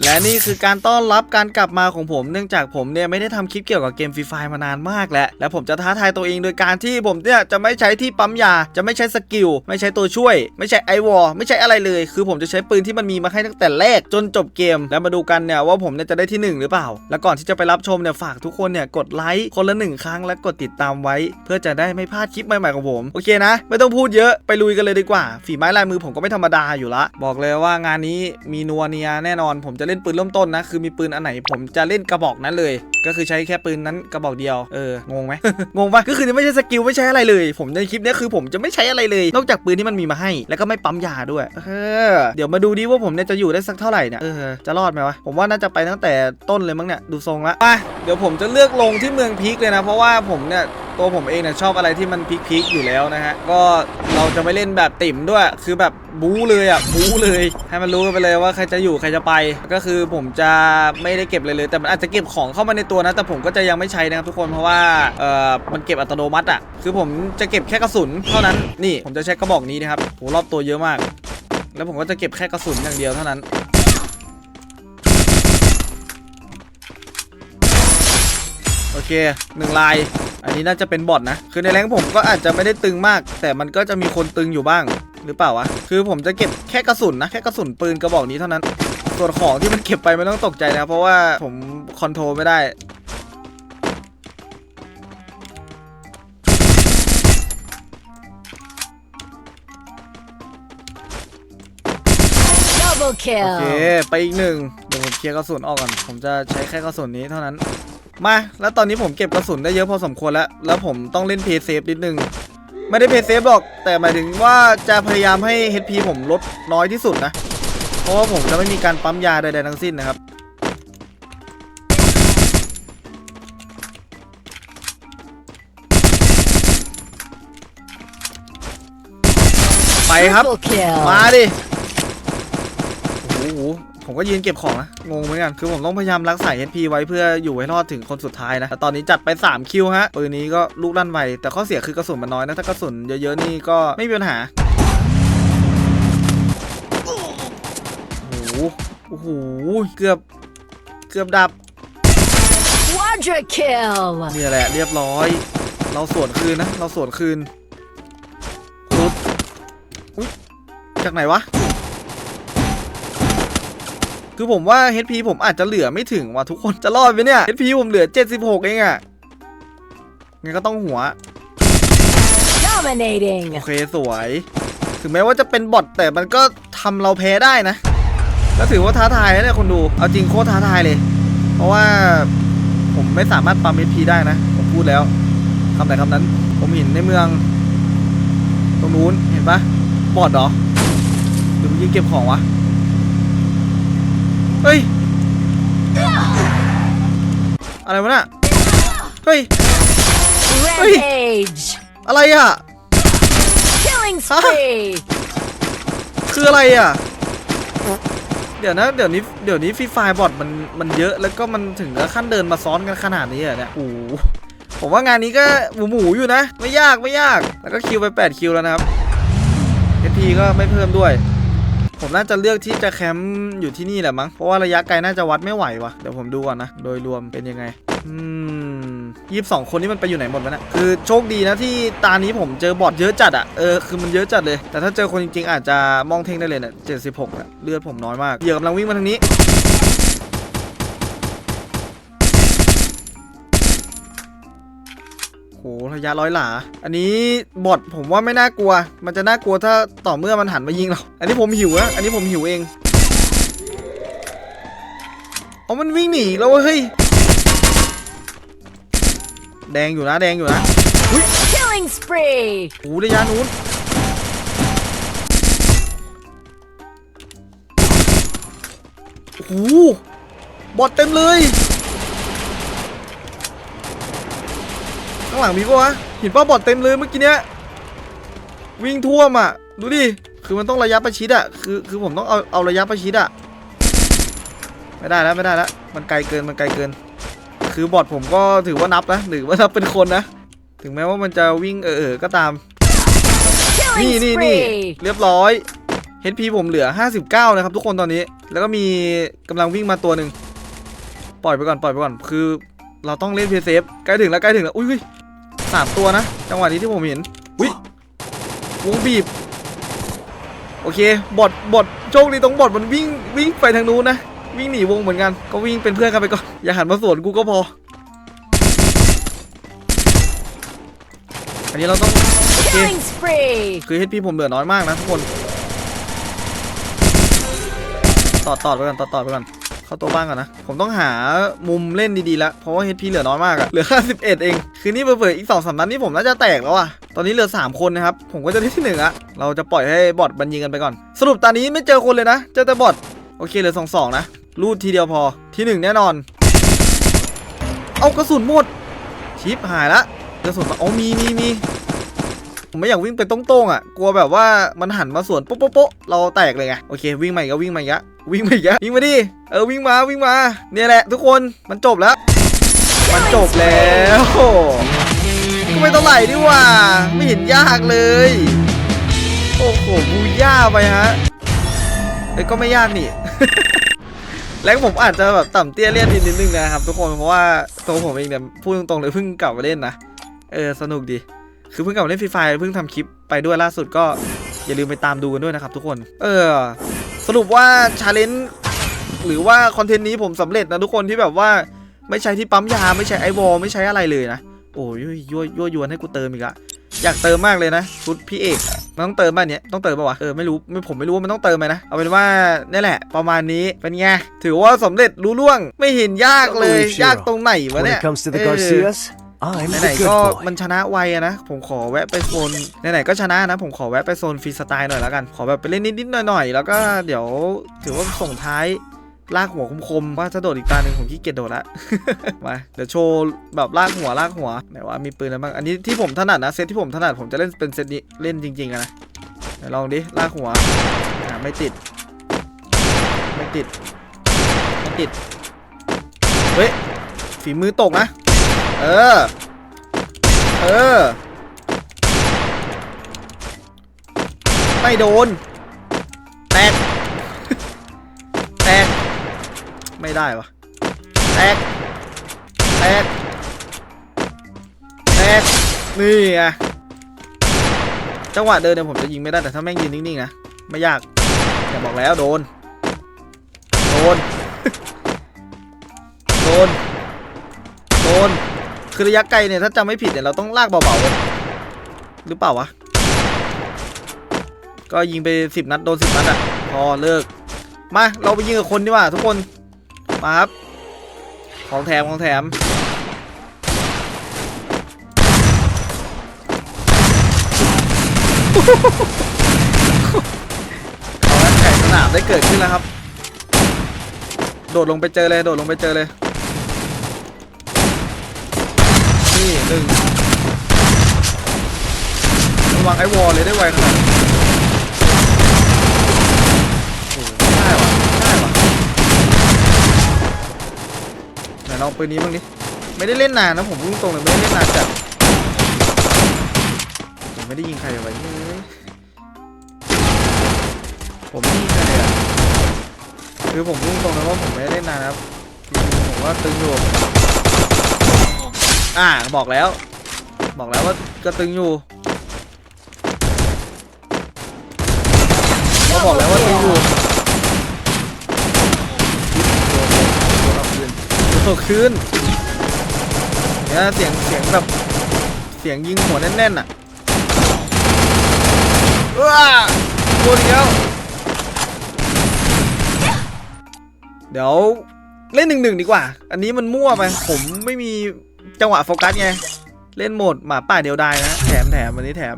และนี่คือการต้อนรับการกลับมาของผมเนื่องจากผมเนี่ยไม่ได้ทำคลิปเกี่ยวกับเกมฟรีไฟมานานมากแล้ว และผมจะท้าทายตัวเองโดยการที่ผมเนี่ยจะไม่ใช้ที่ปั๊มยา จะไม่ใช้สกิล ไม่ใช้ตัวช่วย ไม่ใช้ไอวอลไม่ใช่อะไรเลย คือผมจะใช้ปืนที่มันมีมาให้ตั้งแต่แรกจนจบเกม แล้วมาดูกันเนี่ยว่าผมเนี่ยจะได้ที่หนึ่งหรือเปล่า แล้วก่อนที่จะไปรับชมเนี่ยฝากทุกคนเนี่ยกดไลค์คนละหนึ่งครั้งและกดติดตามไว้ เพื่อจะได้ไม่พลาดคลิปใหม่ๆของผมโอเคนะ ไม่ต้องพูดเยอะไปลุยกันเลยดีกว่า ฝีไม้ลายมือผมก็ไม่ธรรมดาอยู่ละบอกเลยว่างานนี้มีนัวเนียแน่นอนผมจะเล่นปืนเริ่มต้นนะ คือมีปืนอันไหนผมจะเล่นกระบอกนั้นเลย ก็คือใช้แค่ปืนนั้นกระบอกเดียว เออ งงไหม งงปะก็คือไม่ใช่สกิลไม่ใช่อะไรเลย ผมในคลิปนี้คือผมจะไม่ใช้อะไรเลย นอกจากปืนที่มันมีมาให้ แล้วก็ไม่ปั๊มยาด้วย เออ เดี๋ยวมาดูดิว่าผมเนี่ยจะอยู่ได้สักเท่าไหร่เนี่ย เออ จะรอดไหมวะ ผมว่าน่าจะไปตั้งแต่ต้นเลยมั้งเนี่ย ดูทรงละไปเดี๋ยวผมจะเลือกลงที่เมืองพีคเลยนะ เพราะว่าผมเนี่ย ตัวผมเองเนี่ยชอบอะไรที่มันพีคๆอยู่แล้วนะฮะ ก็เราจะไม่เล่นแบบติ่มด้วย คือแบบบู๊เลยอะบู๊เลย ให้มันรู้กันไปเลยว่าใครจะอยู่ใครจะไป ก็คือผมจะไม่ได้เก็บเลยเลย แต่มันอาจจะเก็บของเข้ามาในตัวนะ แต่ผมก็จะยังไม่ใช้นะครับทุกคนเพราะว่าเอ่อมันเก็บอัตโนมัติอะ คือผมจะเก็บแค่กระสุนเท่านั้น นี่ผมจะใช้กระบอกนี้นะครับโหรอบตัวเยอะมาก แล้วผมก็จะเก็บแค่กระสุนอย่างเดียวเท่านั้นโอเคหนึ่งลาย นนี้น่าจะเป็นบอทนะ คือในแรงค์ผมก็อาจจะไม่ได้ตึงมาก แต่มันก็จะมีคนตึงอยู่บ้างหรือเปล่าวะ คือผมจะเก็บแค่กระสุนนะ แค่กระสุนปืนกระบอกนี้เท่านั้น ส่วนของที่มันเก็บไปไม่ต้องตกใจนะ เพราะว่าผมคอนโทรลไม่ได้ Double โอเค kill. ไปอีกหนึ่ง เดี๋ยวผมเคลียร์กระสุนออกก่อน ผมจะใช้แค่กระสุนนี้เท่านั้น มา แล้วตอนนี้ผมเก็บกระสุนได้เยอะพอสมควรแล้ว แล้วผมต้องเล่นเพย์เซฟนิดนึง ไม่ได้เพย์เซฟหรอก แต่หมายถึงว่าจะพยายามให้ HP ผมลดน้อยที่สุดนะ เพราะว่าผมจะไม่มีการปั๊มยาใดๆทั้งสิ้นนะครับ ไปครับ Triple kill. มาดิ โอ้โห ผมก็ยืนเก็บของนะ งงเหมือนกัน คือผมต้องพยายามรักษา HP ไว้เพื่ออยู่ให้รอดถึงคนสุดท้ายนะ แต่ตอนนี้จัดไป 3 คิวฮะ ปืนนี้ก็ลูกลั่นไว แต่ข้อเสียคือกระสุนมันน้อยนะ ถ้ากระสุนเยอะๆนี่ก็ไม่มีปัญหา โอ้โห โอ้โห เกือบ เกือบดับ Quadra kill. เนี่ยแหละเรียบร้อย เราสวนคืนนะ เราสวนคืนรุดอุ๊ยจากไหนวะ คือผมว่า HP ผมอาจจะเหลือไม่ถึงว่ะทุกคนจะรอดไหมเนี่ย HP ผมเหลือ 76 เองอะงั้นก็ต้องหัว Dominating. โอเคสวย ถึงแม้ว่าจะเป็นบอทแต่มันก็ทำเราแพ้ได้นะก็ถือว่าท้าทายนะเนี่ยคนดู เอาจริงโคตรท้าทายเลย เพราะว่าผมไม่สามารถปั๊ม HP ได้นะ ผมพูดแล้วคำไหนคำนั้น ผมเห็นในเมือง ตรงนู้นเห็นปะบอทเหรอหรือมันยิงเก็บของวะ เฮ้ย อะไรวะน่ะ เฮ้ย Rampage. อะไรอะ Killing spree. คืออะไรอะ เดี๋ยวนะ เดี๋ยวนี้ เดี๋ยวนี้ฟรีไฟบอทมัน มันเยอะ แล้วก็มันถึงกับขั้นเดินมาซ้อนกันขนาดนี้เหรอะเนี่ยโอ้โหผมว่างานนี้ก็หมูหมูๆอยู่นะ ไม่ยากไม่ยาก แล้วก็คิวไป 8 คิวแล้วนะครับเอทีก็ไม่เพิ่มด้วย ผมน่าจะเลือกที่จะแคมป์อยู่ที่นี่แหละมั้ง เพราะว่าระยะไกลน่าจะวัดไม่ไหววะเดี๋ยวผมดูก่อนนะ โดยรวมเป็นยังไง อืมยี่สิบสองคนนี้มันไปอยู่ไหนหมดวะเนะคือโชคดีนะที่ตานี้ผมเจอบอทเยอะจัดอะเออ คือมันเยอะจัดเลย แต่ถ้าเจอคนจริงๆ อาจจะมองเท่งได้เลยเนี่ยเจ็ดสิบหกอะเลือดผมน้อยมาก เหยื่อกำลังวิ่งมาทางนี้ หระยะร้อยหลา อันนี้บอทผมว่าไม่น่ากลัว มันจะน่ากลัวถ้าต่อเมื่อมันหันมายิงเรา อันนี้ผมหิวนะอันนี้ผมหิวเองเอามันวิ่งหนีแล้วเว้ยเฮ้ย แดงอยู่นะ แดงอยู่นะ Killing spree. โอ้ระยะนู้นโอ้โหบอทเต็มเลยางหลังมีปะวะห็นป้าบอทเต็มเลยเมื่อกี้เนี้ยวิ่งท่วมอะดูดิคือมันต้องระยะประชิดอะคือคือผมต้องเอาเอาระยะประชิดอะไม่ได้แล้วไม่ได้แล้วมันไกลเกินมันไกลเกิน คือบอทผมก็ถือว่านับนะหรือว่านับเป็นคนนะ ถึงแม้ว่ามันจะวิ่งเออๆก็ตาม นี่นี่นี่เรียบร้อย HP ผมเหลือ 59 นะครับทุกคนตอนนี้ แล้วก็มีกำลังวิ่งมาตัวหนึ่งปล่อยไปก่อนปล่อยไปก่อน คือเราต้องเล่นเพย์เซฟใกล้ถึงแล้วใกล้ถึงแล้วอุ้ย สามตัวนะจังหวะนี้ที่ผมเห็นอุ้ยวงบีบ โอเคบอดบอดโชคดีตรงบอดมันวิ่งวิ่งไปทางนู้นนะ วิ่งหนีวงเหมือนกัน ก็วิ่งเป็นเพื่อนกันไปก่อน อย่าหันมาสวนกูก็พอ อันนี้เราต้อง โอเค Killing spree. คือ HP ผมเหลือน้อยมากนะทุกคนต่อต่อไปก่อนต่อต่อไปก่อน เข้าตัวบ้างก่อนนะ ผมต้องหามุมเล่นดีๆแล้วเพราะว่า HP เหลือน้อยมากอะเหลือ 51 เอง คือนี่เปิดๆอีก2อสามนัดนี่ผมน่าจะแตกแล้วอะตอนนี้เหลือ 3 คนนะครับ ผมก็จะได้ที่หนึ่งอะเราจะปล่อยให้บอทบันยิงกันไปก่อน สรุปตอนนี้ไม่เจอคนเลยนะ เจอแต่บอทโอเคเหลือสองสองนะรูดทีเดียวพอที่หนึ่งแน่นอน เอากระสุนหมดชิปหายละกระสุนมาอ๋อมีมีมี ผมไม่อยากวิ่งไปตรงๆอะกลัวแบบว่ามันหันมาสวนโป๊ะโป๊ะโป๊ะเราแตกเลยไงโอเค วิ่งมาอีกแล้ววิ่งมาอีกแล้ววิ่งมาอีกแล้ววิ่งมาดิเออวิ่งมาวิ่งมาเนี่ยแหละ ทุกคนมันจบแล้ว มันจบแล้วก็ไม่ต้องไหลดีกว่าไม่เห็นยากเลย โอ้โหบูย่าไปฮะเอ้ก็ไม่ยากนี่แล้วผมอาจจะแบบต่ำเตี้ยเลี่ยนนิดนึงนะครับ ทุกคนเพราะว่าตัวผมเองเนี่ยพูดตรงๆเลยเพิ่งกลับมาเล่นนะเออสนุกดี คือเพิ่งกลับมาเล่นฟรีไฟเพิ่งทำคลิปไปด้วยล่าสุดก็อย่าลืมไปตามดูกันด้วยนะครับทุกคน เออ สรุปว่าชาเลนจ์หรือว่าคอนเทนต์นี้ผมสำเร็จนะทุกคนที่แบบว่าไม่ใช้ที่ปั๊มยาไม่ใช้ไอวอลไม่ใช้อะไรเลยนะ โอ้ยยั่วยั่วยวนให้กูเติมอีกอะอยากเติมมากเลยนะชุดพี่เอกมันต้องเติมป่ะเนี้ยต้องเติมป่ะวะเออไม่รู้ไม่ผมไม่รู้ว่ามันต้องเติมไหมนะเอาเป็นว่านี่แหละ ประมาณนี้เป็นไงถือว่าสำเร็จรู้ล่วงไม่เห็นยากเลยยากตรงไหนวะเนี่ย it comes to the เออ Garcias, I'm ไหน the ๆก็ good มัน boy. ชนะไวอะนะ ผมขอแวะไปโซนไหนๆก็ชนะนะ ผมขอแวะไปโซนฟรีสไตล์หน่อยแล้วกัน ขอแบบไปเล่นนิดๆหน่อยๆ แล้วก็เดี๋ยวถือว่าส่งท้ายลากหัวคมๆว่าจะโดดอีกตาหนึ่งผมขี้เกียจโดดละ มาเดี๋ยวโชว์แบบลากหัวลากหัวไหนว่ามีปืนอะไรบ้าง อันนี้ที่ผมถนัดนะเซตที่ผมถนัดผมจะเล่นเป็นเซตนี้เล่นจริงๆอะนะไหนลองดิลากหัวอ่าไม่ติด ไม่ติด ไม่ติด เฮ้ยฝีมือตกนะ เออ เออ ไม่โดน แตก แตก ไม่ได้วะแตก แตก แตก นี่ไงจังหวะเดินเนี่ยผมจะยิงไม่ได้แต่ถ้าแม่งยืนนิ่งๆนะ ไม่ยากอย่าบอกแล้วโดน โดน โดนโดน คือระยะไกลเนี่ย ถ้าจำไม่ผิดเนี่ย เราต้องลากเบาๆเลยหรือเปล่าวะ ก็ยิงไปสิบนัด โดนสิบนัดอะ พอเลิก มา เราไปยิงกับคนดีกว่า ทุกคน มาครับ ของแถม ของแถม เอาละแข่งสนามได้เกิดขึ้นแล้วครับ โดดลงไปเจอเลย โดดลงไปเจอเลย นี่หนึ่ง วังไอ้วอลเลยได้ไวขนาดนี้โอ้ได้ว่ะได้ว่ะไหนลองปืนนี้บ้างดิ ไม่ได้เล่นนานนะผมพูดตรงเลยไม่ได้เล่นนานจัดผมไม่ได้ยิงใครไว้เลยผมไม่ยิงใครเลยอะคือผมพูดตรงเลยว่าผมไม่ได้เล่นนานครับจริงๆผมว่าตึงอยู่ อ่าบอกแล้ว บอกแล้วว่าก็ตึงอยู่ บอกแล้วว่าตึงอยู่โดนคืนเนี่ยเสียงเสียงแบบเสียงยิงหัวแน่นๆอะว้าโดนอีกแล้วเดี๋ยวเล่นหนึ่งหนึ่งดีกว่า อันนี้มันมั่วไปผมไม่มีจังหวะโฟกัสไง เล่นโหมดหมาป่าเดียวดายนะ แถมแถมวันนี้แถม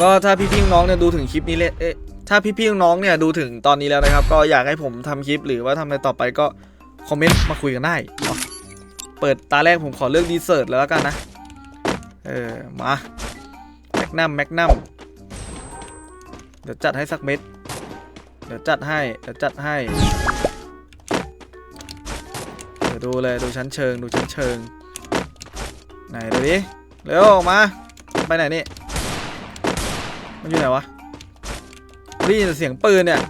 ก็ถ้าพี่พี่น้องเนี่ยดูถึงคลิปนี้เลยเอ๊ะ ถ้าพี่พี่น้องๆเนี่ยดูถึงตอนนี้แล้วนะครับ ก็อยากให้ผมทำคลิปหรือว่าทำอะไรต่อไปก็คอมเมนต์มาคุยกันได้เนาะเปิดตาแรกผมขอเลือกดีเซอร์ตแล้วกันนะ เออ มาแมกนัมแมกนัมเดี๋ยวจัดให้สักเม็ด เดี๋ยวจัดให้ เดี๋ยวจัดให้ เดี๋ยวดูเลยดูชั้นเชิงดูชั้นเชิง ไหนดูดิ เร็วออกมา ไปไหนนี่ มันอยู่ไหนวะ ได้ยินเสียงปืนเนี่ย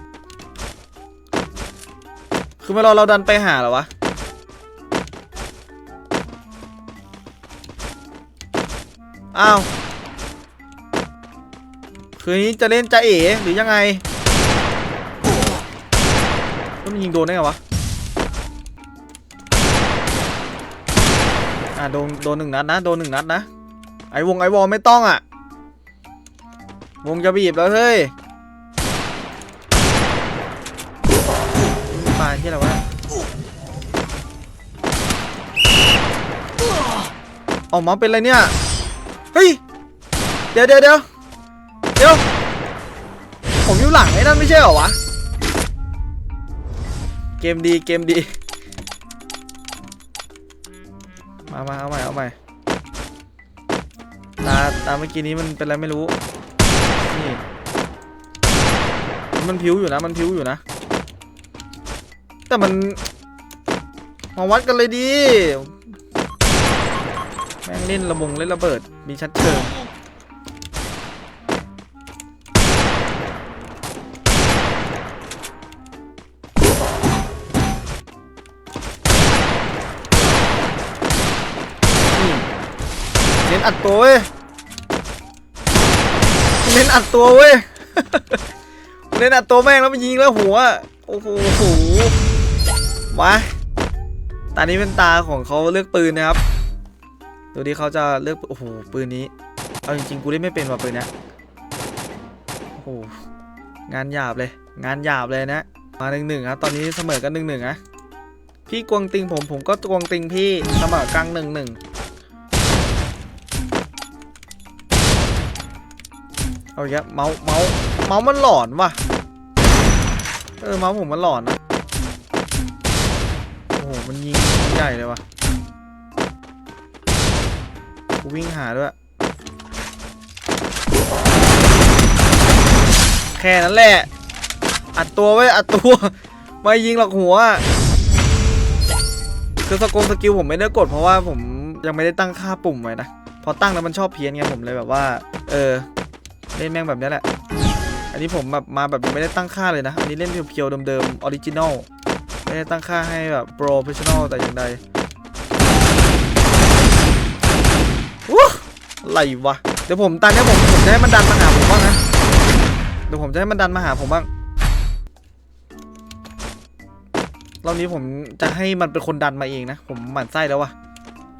คือไม่รอเราดันไปหาเหรอวะ อ้าว คืนนี้จะเล่นจะเอ๋หรือยังไงก็มันยิงโดนได้ไงวะ อ่าโดนโดนหนึ่งนัดนะ โดนหนึ่งนัดนะ ไอวงไอวอลไม่ต้องอะ วงจะบีบแล้วเฮ้ยปลา ที่อะไรวะออกมาเป็นอะไรเนี่ย เฮ้ย เดี๋ยวเดี๋ยวเดี๋ยวเดี๋ยว ผมอยู่หลังไอ้นั่นไม่ใช่เหรอวะ เกมดีเกมดี มามาเอาใหม่เอาใหม่ตาตาเมื่อกี้นี้มันเป็นอะไรไม่รู้ นี่ มันผิวอยู่นะ มันผิวอยู่นะ แต่มันมาวัดกันเลยดีแม่งเล่นระบงเล่นระเบิด มีชัดเชิงนี่เน้นอัดตัวเว้ยเน้นอัดตัวเว้ยเน้นอัดตัวแม่งแล้วมันยิงแล้วหัว โอ้โห มาตานี้เป็นตาของเขาเลือกปืนนะครับ ดูดิเขาจะเลือกโอ้โหปืนนี้ เอาจริงๆกูเล่นไม่เป็นว่ะปืนนี้ยโอ้โหงานหยาบเลย งานหยาบเลยนะ มาหนึ่งหนึ่งครับตอนนี้เสมอกันหนึ่งหนึ่งนะพี่กวงติงผมผมก็กวงติงพี่เสมอกลางหนึ่งหนึ่งเอาอีกแล้วเมาส์เมาส์เมาส์มันหลอนว่ะเออเมาส์ผมมันหลอนนะ โอ้โห มันยิงใหญ่เลยว่ะ กูวิ่งหาด้วย แค่นั้นแหละ อัดตัวไว้ อัดตัว ไม่ยิงหรอกหัว คือสกงสกิลผมไม่ได้กดเพราะว่าผมยังไม่ได้ตั้งค่าปุ่มไว้นะ พอตั้งแล้วมันชอบเพี้ยนไงผมเลยแบบว่า เออ เล่นแม่งแบบนี้แหละ อันนี้ผมแบบมาแบบไม่ได้ตั้งค่าเลยนะ อันนี้เล่นเพียวๆเดิมๆออริจินอล ไม่ได้ตั้งค่าให้แบบโปรเฟชชั่นอลแต่อย่างใดอู้อะไรวะ เดี๋ยวผมตอนนี้ผมผมจะให้มันดันมาหาผมบ้างนะ เดี๋ยวผมจะให้มันดันมาหาผมบ้างรอบนี้ผมจะให้มันเป็นคนดันมาเองนะ ผมหมั่นไส้แล้ววะ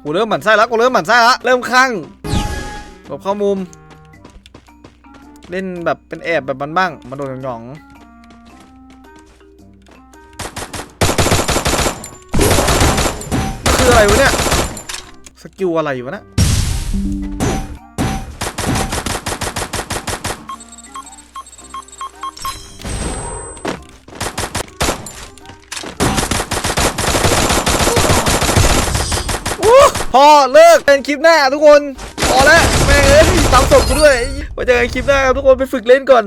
กูเริ่มหมั่นไส้แล้วกูเริ่มหมั่นไส้แล้วเริ่มคลั่งหลบเข้ามุม เล่นแบบเป็นแอบแบบมันบ้างมาโดนหยองๆ คืออะไรวะเนี่ย สกิลอะไรอยู่วะเนะอู้พอเลิกเป็นคลิปหน้าทุกคน พอแล้วแม่งเอ้ยตามศพกูด้วยไว้เจอกันคลิปหน้าครับทุกคนไปฝึกเล่นก่อน